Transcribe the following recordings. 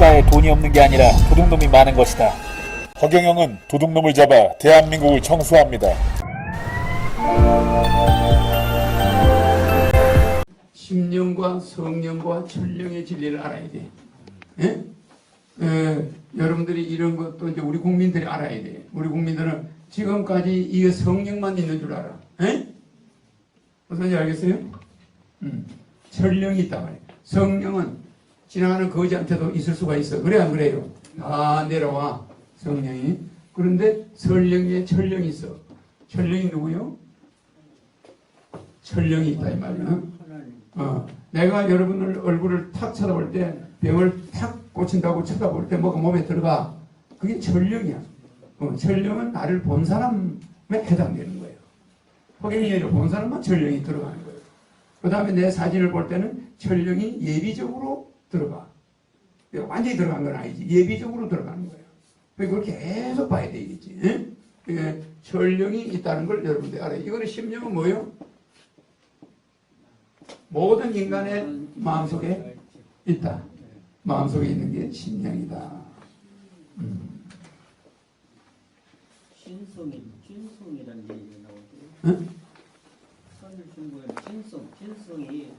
국가에 돈이 없는 게 아니라 도둑놈이 많은 것이다. 허경영은 도둑놈을 잡아 대한민국을 청소합니다. 심령과 성령과 전령의 진리를 알아야 돼. 예? 에, 여러분들이 이런 것도 이제 우리 국민들이 알아야 돼. 우리 국민들은 지금까지 이 성령만 있는 줄 알아. 예? 무슨 지 알겠어요? 음, 전령이 있단 말이에요. 성령은 지나가는 거지한테도 있을 수가 있어. 그래 안 그래요? 다 내려와 성령이. 그런데 설령에 천령이 있어. 천령이 누구요? 천령이 있다 이 말이야. 어, 내가 여러분을 얼굴을 탁 쳐다볼 때 병을 탁 꽂힌다고 쳐다볼 때 뭐가 몸에 들어가 그게 전령이야. 어, 전령은 나를 본 사람에 해당되는 거예요. 허경이를 본 사람만 전령이 들어가는 거예요. 그 다음에 내 사진을 볼 때는 전령이 예비적으로 들어가. 완전히 들어간 건 아니지. 예비적으로 들어가는 거예요. 그걸 계속 봐야 되겠지. 예? 예, 전령이 있다는 걸 여러분들 알아요. 이거는 심령은 뭐예요? 모든 인간의 마음속에 있다. 마음속에 있는 게 심령이다. 진성이 진성이라는 얘기가 나오죠. 응? 선을 준 거예요. 진성, 진성이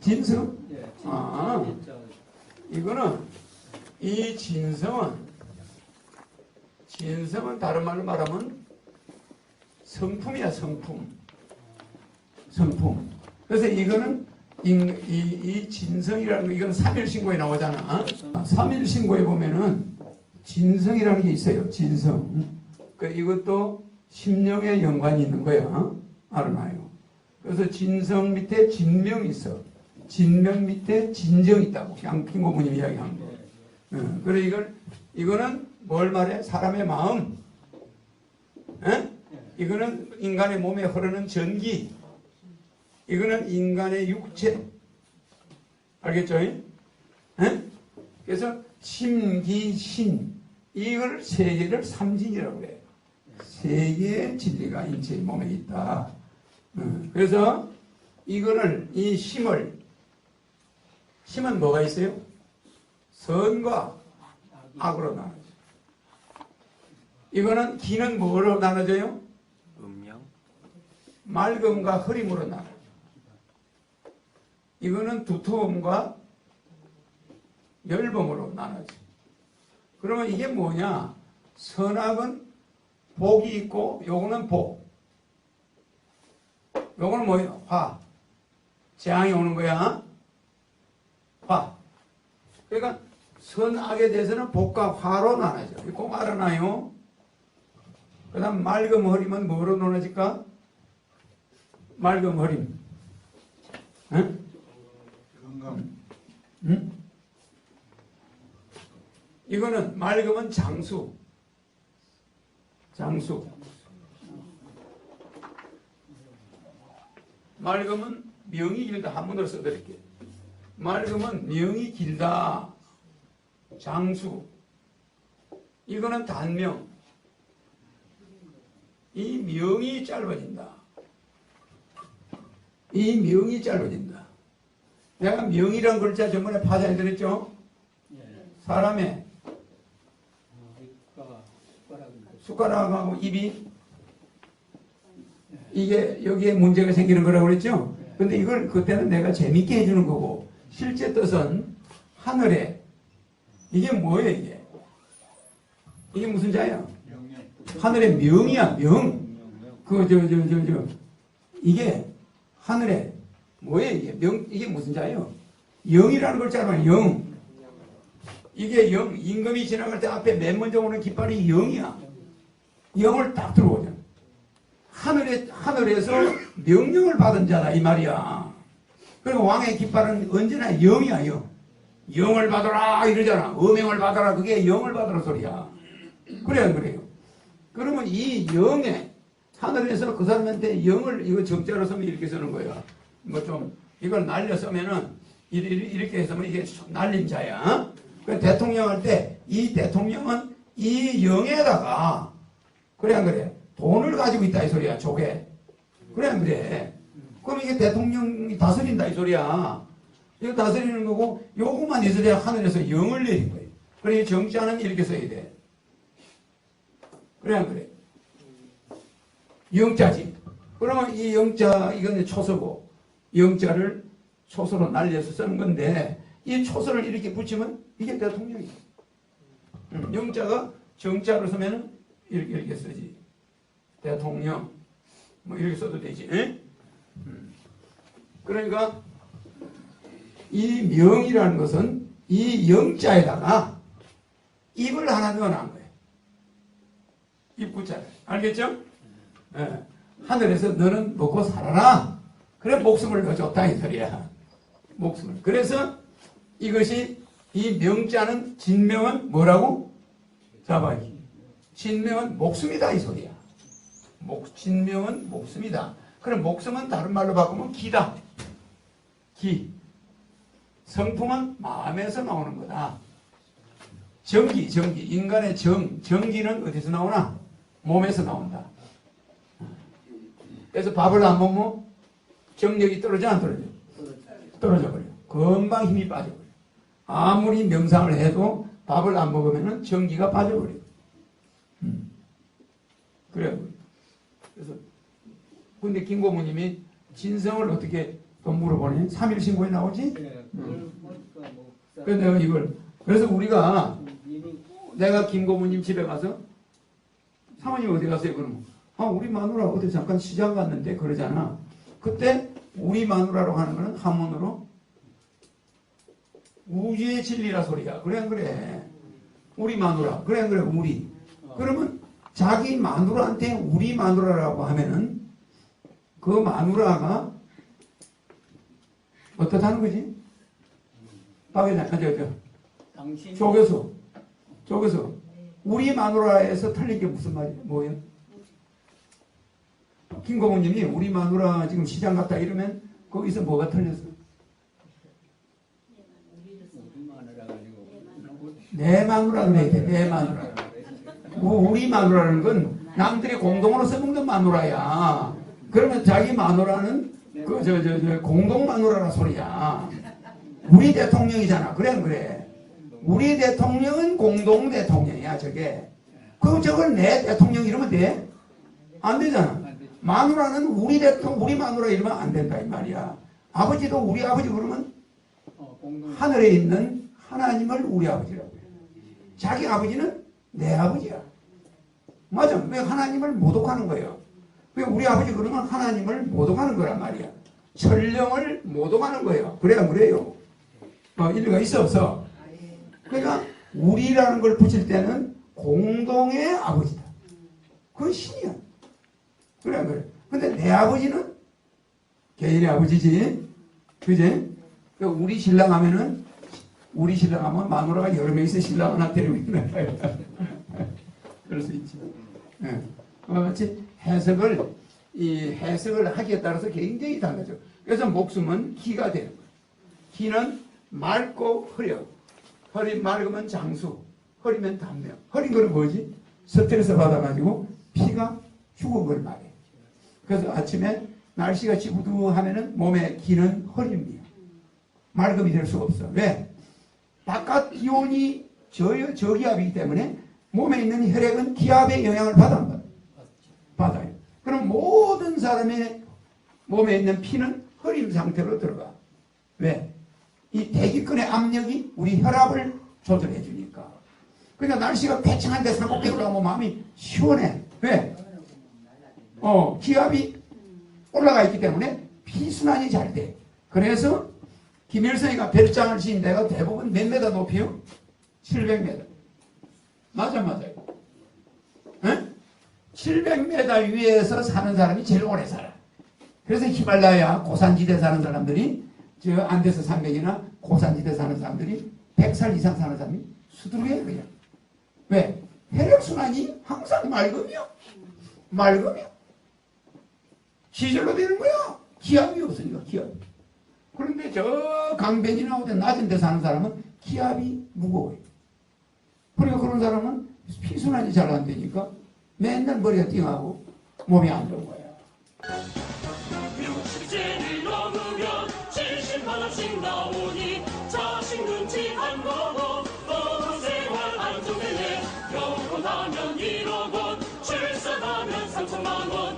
진성? 예, 아. 진짜 이거는 이 진성은 진성은 다른 말로 말하면 성품이야 성품. 성품. 그래서 이거는 이, 이, 이 진성이라는 거 이건 삼일신고에 나오잖아. 삼일신고에 보면은 진성이라는 게 있어요 진성. 그 이것도 심령에 연관이 있는 거야. 알아놔요. 그래서 진성 밑에 진명이 있어 진명 밑에 진정이 있다고 양핑 고모님 이야기한 거. 어, 그래 이걸 이거는 뭘 말해? 사람의 마음. 에? 이거는 인간의 몸에 흐르는 전기. 이거는 인간의 육체. 알겠죠? 에? 그래서 심기신 이걸 세 개를 삼진이라고 그래요. 세 개의 진리가 인체 몸에 있다. 어, 그래서 이거를 이 심을 심은 뭐가 있어요? 선과 악으로 나눠져. 이거는 기는 뭐로 나눠져요? 음양 맑음과 흐림으로 나눠져. 이거는 두터움과 열범으로 나눠져. 그러면 이게 뭐냐? 선악은 복이 있고 요거는 복. 요거는 뭐예요? 화. 재앙이 오는 거야. 화. 그러니까 선악에 대해서는 복과 화로 나눠져. 꼭 알아놔요. 그 다음 맑음 흐림은 뭐로 나눠질까? 맑음 흐림. 응? 응? 이거는 맑음은 장수. 장수. 맑음은 명이 길다. 한문으로 써드릴게요. 맑음은 명이 길다. 장수. 이거는 단명. 이 명이 짧아진다. 이 명이 짧아진다. 내가 명이란 글자 들었죠? 예, 사람의 숟가락하고 입이 이게 여기에 문제가 생기는 거라고 그랬죠? 근데 이걸 그때는 내가 재밌게 해주는 거고 실제 뜻은 하늘에 이게 뭐예요 이게? 이게 무슨 자야? 하늘의 명이야 명. 그저저저저 이게 하늘에 뭐예요 이게 명 이게 무슨 자예요? 영이라는 글자만 영. 이게 영 임금이 지나갈 때 앞에 맨 먼저 오는 깃발이 영이야. 영을 딱 들어오잖아. 하늘에 하늘에서 명령을 받은 자다 이 말이야. 그리고 왕의 깃발은 언제나 영이야 영. 영을 받아라 이러잖아. 어명을 받아라 그게 영을 받아라 소리야. 그래 안 그래요? 그러면 이 영에 하늘에서 그 사람한테 영을 이거 정자로 쓰면 이렇게 쓰는 거야. 뭐 좀 이걸 날려 쓰면은 이렇게, 해서면 이게 날림자야. 그 대통령 할 때 이 대통령은 이 영에다가 그래 안 그래? 돈을 가지고 있다 이 소리야 조개. 그래 안 그래? 그럼 이게 대통령이 다스린다 이 소리야. 이거 다스리는 거고 요것만 있어야 하늘에서 영을 내린 거예요. 그래 정자는 이렇게 써야 돼. 그래 안 그래? 영자지. 그러면 이 영자 이건 초서고 영자를 초서로 날려서 쓰는 건데 이 초서를 이렇게 붙이면 이게 대통령이야. 음, 영자가 정자로 쓰면은 이렇게 이렇게 쓰지. 대통령 뭐 이렇게 써도 되지. 에? 음. 그러니까 이 명이라는 것은 이 영자에다가 입을 하나 넣어놓은 거예요. 입 붙잖아요. 알겠죠? 예. 하늘에서 너는 먹고 살아라. 그래 목숨을 넣어줬다 이 소리야. 목숨을. 그래서 이것이 이 명자는 진명은 뭐라고? 잡아요. 진명은 목숨이다 이 소리야. 목, 진명은 목숨이다. 그럼 목숨은 다른 말로 바꾸면 기다. 기. 성품은 마음에서 나오는 거다. 정기, 정기. 인간의 정, 정기는 어디서 나오나? 몸에서 나온다. 그래서 밥을 안 먹으면 정력이 떨어져 안 떨어져? 떨어져 버려. 금방 힘이 빠져버려. 아무리 명상을 해도 밥을 안 먹으면 전기가 빠져버려. 음. 그래요. 근데 김 고모님이 진성을 어떻게 또 물어보니? 3일 신고에 나오지? 예, 그걸 보니까 뭐 내가 이걸 그래서 우리가 내가 김 고모님 집에 가서 사모님 어디 갔어요? 그러면 아 우리 마누라 어디 잠깐 시장 갔는데 그러잖아. 그때 우리 마누라로 하는 거는 한문으로 우주의 진리라 소리야. 그래 안 그래? 우리 마누라. 그래 안 그래? 우리. 그러면 자기 마누라한테 우리 마누라라고 하면은 그 마누라가 어떻다는 거지? 박 회장, 아, 저, 저, 당신 쪼개서, 쪼개서. 우리 마누라에서 틀린 게 무슨 말이에요? 뭐예요? 김고모님이 우리 마누라 지금 시장 갔다 이러면 거기서 뭐가 틀렸어? 마누라 내 마누라는 왜 돼? 내 마누라. 우- 우리 마누라는 건 남들이 공동으로 써먹는 마누라야. 그러면 자기 마누라는 그 저 저 저 공동 마누라라 소리야. 우리 대통령이잖아. 그래 안 그래? 우리 대통령은 공동 대통령이야 저게. 그럼 저걸 내 대통령 이러면 돼? 안 되잖아. 마누라는 우리 대통령 우리 마누라 이러면 안 된다 이 말이야. 아버지도 우리 아버지 그러면 어, 하늘에 있는 하나님을 우리 아버지라고 해요. 자기 아버지는 내 아버지야. 맞아. 왜 하나님을 모독하는 거예요? 왜 우리 아버지 그러면 하나님을 모독하는 거란 말이야. 천령을 모독하는 거예요. 그래 안 그래요? 어, 일리가 있어 없어? 그러니까 우리라는 걸 붙일 때는 공동의 아버지다. 그건 신이야. 그래 안 그래? 근데 내 아버지는 개인의 아버지지. 그지? 그 우리 신랑 하면은 우리 신랑 하면 마누라가 여러 명 있어 신랑 하나 데리고 있는 거야. 그럴 수 있지. 예. 그와 같이 해석을 이 해석을 하기에 따라서 굉장히 달라져. 그래서 목숨은 기가 되는 거야. 기는 맑고 흐려. 허리 맑으면 장수, 허리면 단명. 허린 거는 뭐지? 스트레스 받아가지고 피가 죽은 걸 말해. 그래서 아침에 날씨가 지구두하면은 몸에 기는 허리입니다. 맑음이 될 수가 없어. 왜? 바깥 기온이 저, 저기압이기 때문에 몸에 있는 혈액은 기압의 영향을 받아. 그럼 모든 사람의 몸에 있는 피는 흐림 상태로 들어가. 왜? 이 대기권의 압력이 우리 혈압을 조절해 주니까. 그러니까 날씨가 괴창한 데서 꼭 올라오면 마음이 시원해. 왜? 어, 기압이 올라가 있기 때문에 피순환이 잘 돼. 그래서 김일성이가 별장을 지은 데가 대부분 몇 메다 높이요? 700m. 맞아, 맞아요. 응? 700m 위에서 사는 사람이 제일 오래 살아. 그래서 히말라야 고산지대 사는 사람들이 저 안데스 산맥이나 고산지대 사는 사람들이 100살 이상 사는 사람이 수두룩해 그냥. 왜? 혈액순환이 항상 맑으며 맑으며 기절로 되는 거야. 기압이 없으니까 기압. 그런데 저 강변이나 어디 낮은 데 사는 사람은 기압이 무거워요. 그러니까 그런 사람은 피순환이 잘 안 되니까 맨날 머리가 띵하고 몸이 안 좋은 거야. 결혼하면 1억 원 출산하면 3천만 원